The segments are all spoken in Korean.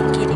가는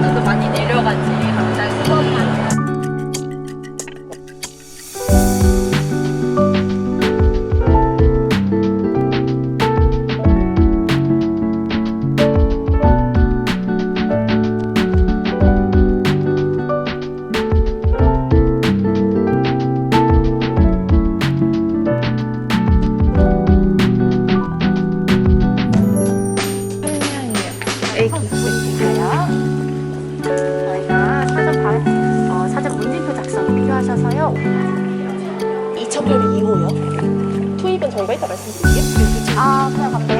맞아 신마 2차별 2호요. 투입은 저희가 이따 말씀드릴게요. 아, 그냥 갑니다.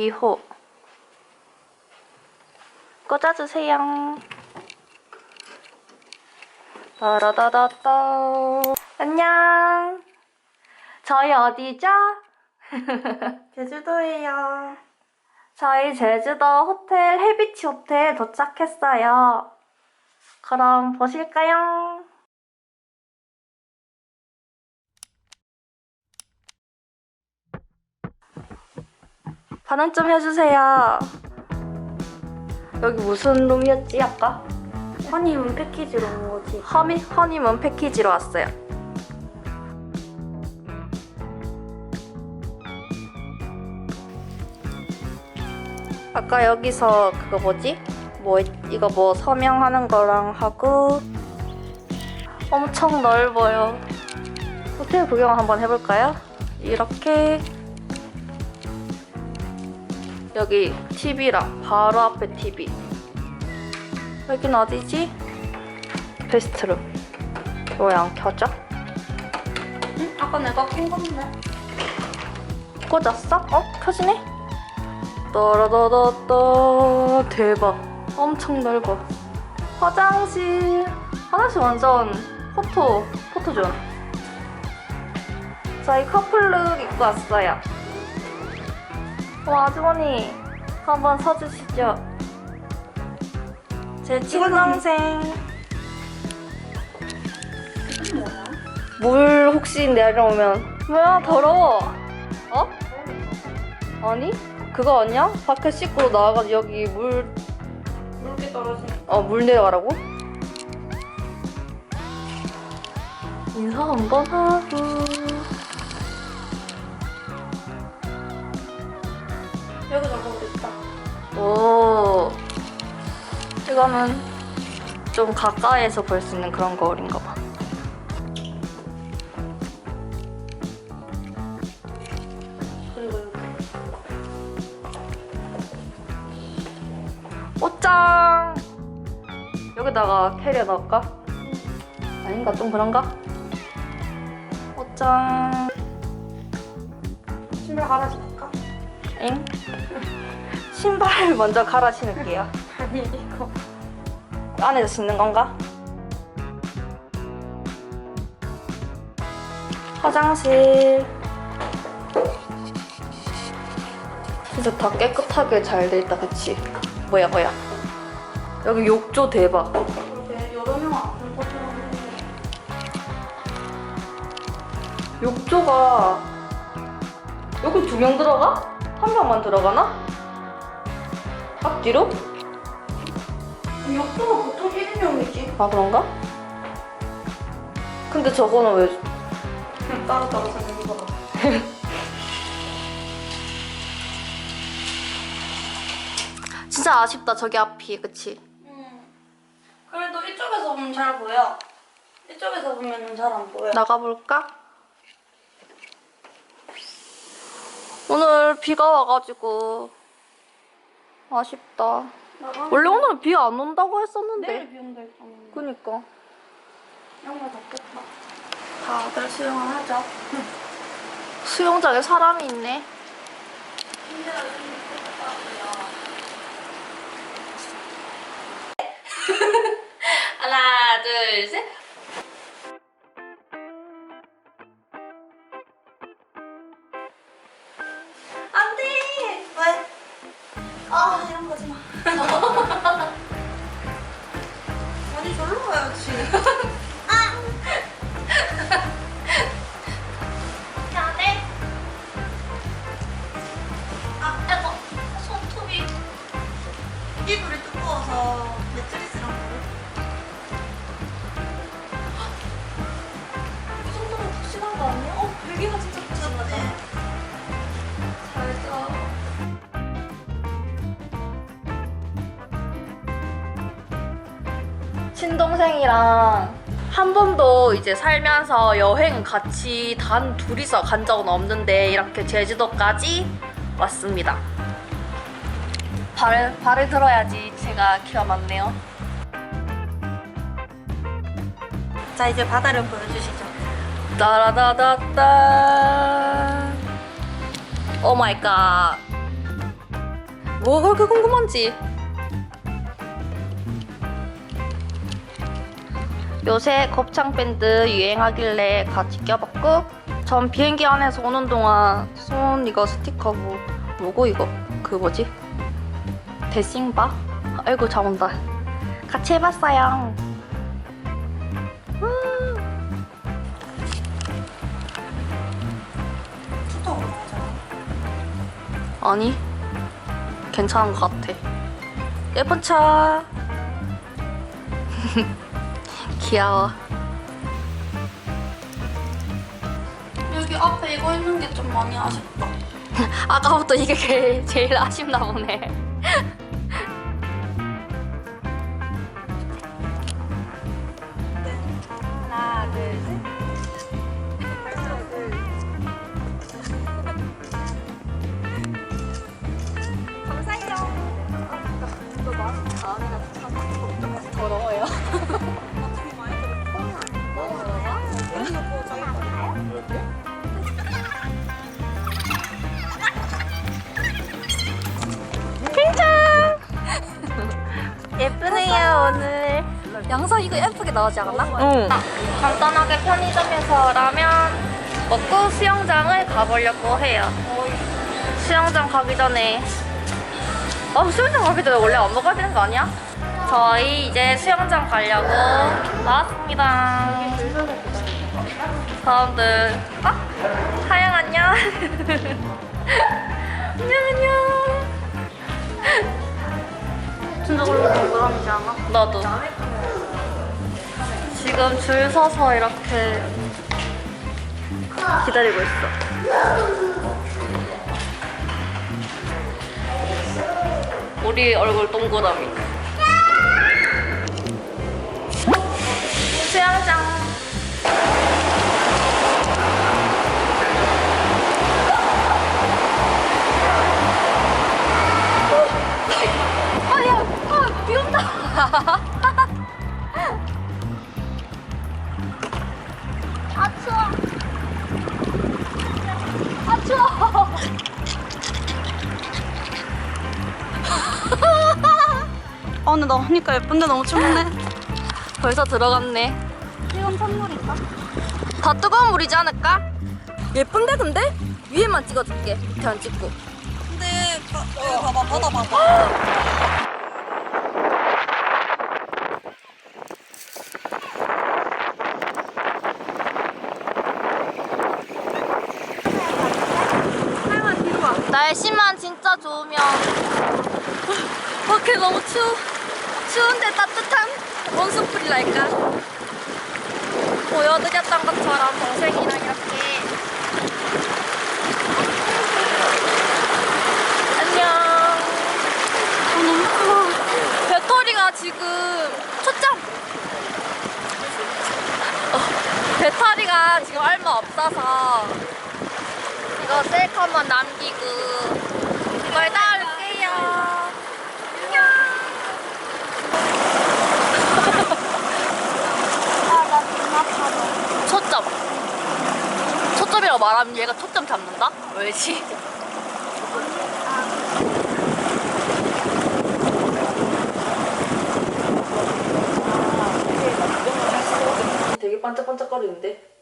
2802호. 꽂아주세요. 따라다다따. 안녕. 저희 어디죠? 제주도예요. 저희 제주도 호텔 해비치 호텔 도착했어요. 그럼 보실까요? 반응 좀 해주세요. 여기 무슨 룸이었지 아까? 허니문 패키지로 온 거지. 허미, 허니문 패키지로 왔어요. 아까 여기서 그거 뭐지? 뭐 있- 이거 뭐 서명하는 거랑 하고 엄청 넓어요. 호텔 구경 한번 해볼까요? 이렇게 여기 TV랑 바로 앞에 TV. 여긴 어디지? 베스트룸. 왜 안 켜져? 응? 아까 내가 킨 건데. 꽂았어? 어? 켜지네? 따라다다따 대박 엄청 넓어 화장실 화장실 완전 포토 포토존 저희 커플룩 입고 왔어요 와 아주머니 한번 서주시죠 제 친동생 물 혹시 내려오면 뭐야 더러워 어? 아니 그거 아니야? 밖에 씻고 나와가지고 여기 물 물게 떨어지니까. 어, 물 내려가라고? 인사 한번 하고. 오. 이거는 좀 가까이에서 볼 수 있는 그런 거울인가 봐. 옷장! 여기다가 캐리어 넣을까? 아닌가? 좀 그런가? 옷장. 신발 갈아줄까? 엥? 신발을 먼저 갈아 신을게요. 아니 이거. 안에서 신는 건가? 화장실 진짜 다 깨끗하게 잘 돼 있다, 그치? 뭐야, 뭐야. 여기 욕조 대박. 욕조가 여기 두 명 들어가? 한 명만 들어가나? 앞뒤로? 욕조가 보통 1인용이지. 아 그런가? 근데 저거는 왜 따로따로 사는 거다. 진짜 아쉽다 저기 앞이 그치? 음. 그래도 이쪽에서 보면 잘 보여. 이쪽에서 보면은 잘안 보여. 나가볼까? 오늘 비가 와가지고 아쉽다. 원래 오늘은 비 안 온다고 했었는데 내일 비 온다 했잖아. 그니까 영화 덥겠다. 다들 수영을 하자. 수영장에 사람이 있네 하나 둘 셋 두꺼워서 매트리스랑. 이 정도면 푹신한 거 아니야? 어, 베개가 진짜 푹신하네. 잘 자. 친동생이랑 한 번도 이제 살면서 여행 같이 단 둘이서 간 적은 없는데 이렇게 제주도까지 왔습니다. 발을, 발을 들어야지 제가 키가 많네요. 자, 이제 바다를 보여주시죠. 따라다다따. 오 마이 갓. 뭐가 그렇게 궁금한지? 요새 곱창 밴드 유행하길래 같이 껴봤고 전 비행기 안에서 오는 동안 손 이거 스티커 뭐 뭐고 이거? 그 뭐지 데싱바? 아이고 잘 온다. 같이 해봤어요. 아니 괜찮은 것 같아. 예쁜 차 귀여워. 여기 앞에 이거 있는 게 좀 많이 아쉽다. 아까부터 이게 제일, 제일 아쉽나 보네 예쁘네요 오늘. 양서 이거 예쁘게 나오지 않았나? 응 간단하게 편의점에서 라면 먹고 수영장을 가보려고 해요. 수영장 가기 전에. 아 수영장 가기 전에 원래 안 먹어야 되는 거 아니야? 저희 이제 수영장 가려고 나왔습니다. 사람들 아? 하영 안녕. 안녕 안녕 진짜 그런 동그라미지 않아? 나도. 지금 줄 서서 이렇게 기다리고 있어. 우리 얼굴 동그라미. 수영장 아 추워 아 추워 아, 근데 나 하니까 예쁜데 너무 춥네. 벌써 들어갔네 이건 선물인가? 다 뜨거운 물이지 않을까? 예쁜데 근데? 위에만 찍어줄게 밑에 안 찍고 근데 여기 봐봐 바다 봐봐. 날씨만 진짜 좋으면. 밖에 너무 추워 추운데 따뜻한 원수풀이 날까? 보여드렸던 것처럼 동생이랑 이렇게. 안녕. 배터리가 지금 초점. 어, 배터리가 지금 얼마 없어서 이거 셀카만 남기고 이걸 따올게요. 안녕. 초점. 초점이라고 말하면 얘가 초점 잡는다? 왜지? 되게 반짝반짝거리는데?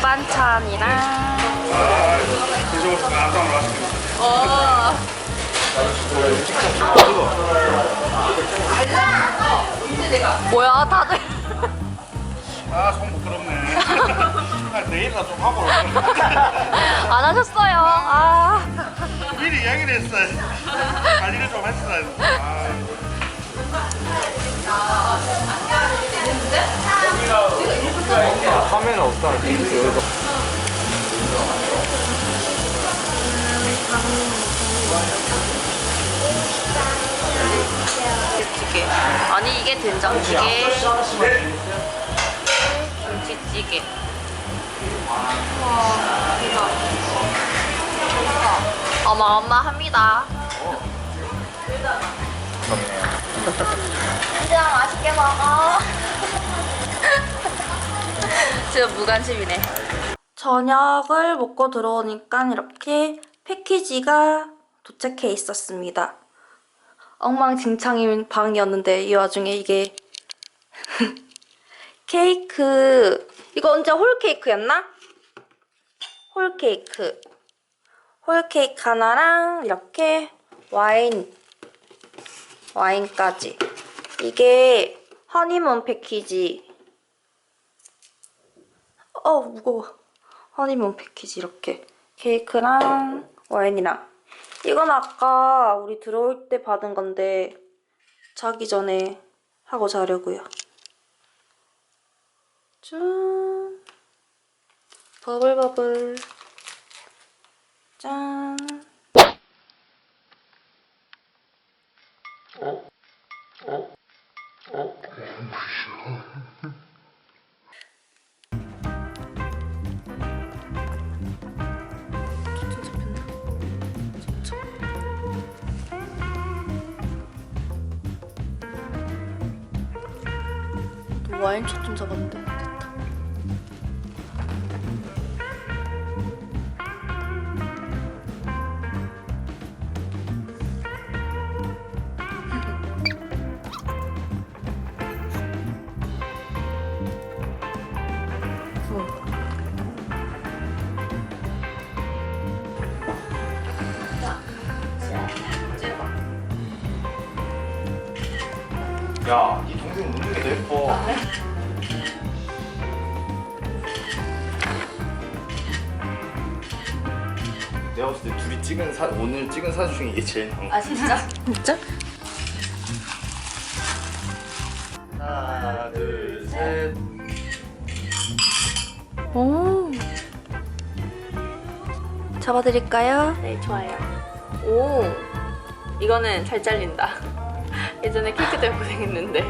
밑반찬이랑 어. 뭐야 다들. 아, 손 부끄럽네. 아, 내일이라 좀 하고. 안 하셨어요. 아. 미리 이야기를 했어야 관리를 좀 했어야 아, 카메라 없다. 여기서 찌개. 아니 이게 된장찌개. 김치찌개. 어마어마합니다. 진짜 맛있게 먹어 진짜 무관심이네. 저녁을 먹고 들어오니까 이렇게 패키지가 도착해 있었습니다. 엉망진창인 방이었는데 이 와중에 이게 케이크. 이거 언제 홀 케이크였나? 홀 케이크. 홀 케이크 하나랑 이렇게 와인 와인까지. 이게 허니문 패키지 어 무거워 허니문 패키지 이렇게 케이크랑 와인이랑 이건 아까 우리 들어올 때 받은 건데 자기 전에 하고 자려고요. 짠. 버블버블. 짠. 초점 잡았는데 내가 봤을 때 둘이 찍은 사 오늘 찍은 사진 중에 이게 제일 나은 거. 아 진짜? 진짜? 하나, 둘, 셋. 오. 잡아드릴까요? 네, 좋아요. 오, 이거는 잘 잘린다. 예전에 케이크 때문에 고생했는데.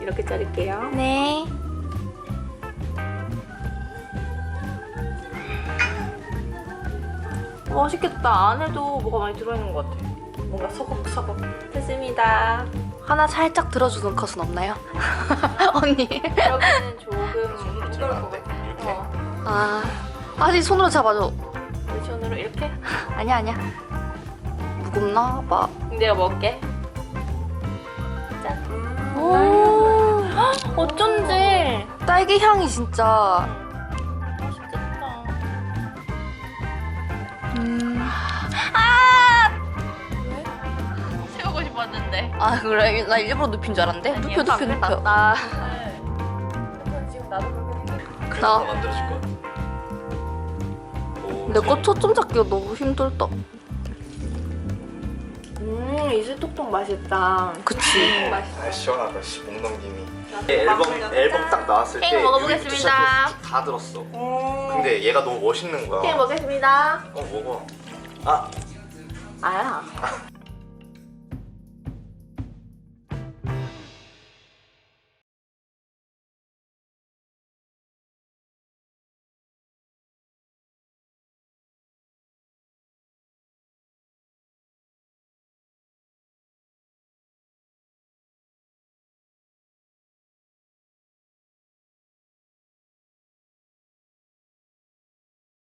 이렇게 자를게요. 네. 맛있겠다. 안에도 뭐가 많이 들어있는 것 같아. 뭔가 서걱서걱. 됐습니다. 하나 살짝 들어주는 컷은 없나요? 언니. 여기는 조금 손으로 찍으면 안 돼? 이렇게? 어. 아, 아직 손으로 잡아줘. 손으로 이렇게? 아니야 아니야. 무겁나 봐. 내가 먹을게. 오. 어쩐지. 딸기 향이 진짜. 세우고 싶었는데. 아 그래 나 일부러 눕힌 줄 알았는데 눕혀 눕혀 눕혀. 나. 나. 만들어줄 거야. 오, 내 거 초점 잡기가 너무 힘들다. 음, 이제 톡톡 맛있다. 그치. 아, 시원하다. 씨, 목 넘김이. 앨범 앨범 딱 나왔을 때 케이크 먹어보겠습니다. 유리부터 시작해서 다 들었어. 근데 얘가 너무 멋있는 거야. 케이크 먹겠습니다. 어 먹어. 아 아야.